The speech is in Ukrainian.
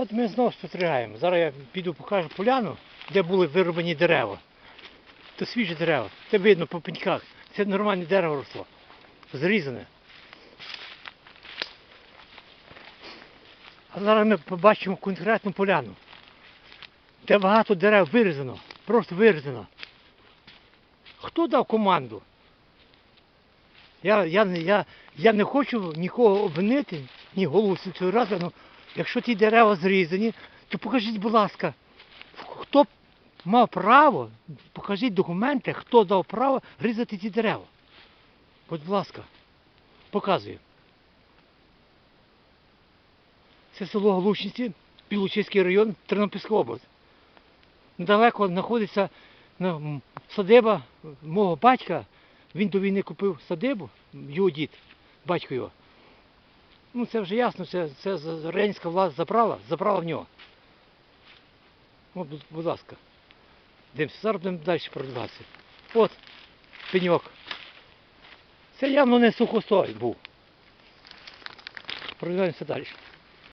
От ми знову спостерігаємо. Зараз я піду покажу поляну, де були вирубані дерева. То свіжі дерева. Це видно по пеньках. Це нормальне дерево росло. Зрізане. А зараз ми побачимо конкретну поляну. Де багато дерев вирізано. Просто вирізано. Хто дав команду? Я, я, я, я не хочу нікого обвинити, ні голову сільської ради, але якщо ті дерева зрізані, то покажіть, будь ласка, хто мав право, покажіть документи, хто дав право різати ті дерева. Будь ласка, показую. Це село Глушниці, Білочиський район, Тернопільська область. Недалеко знаходиться садиба мого батька. Він до війни купив садибу, його дід, батько його. Ну це вже ясно, це, це радянська влада забрала, забрала в нього. От, будь, будь ласка. Дивимося, зараз будемо далі продвигатися. От, пеньок. Це явно не сухостой був. Продвигаємося далі.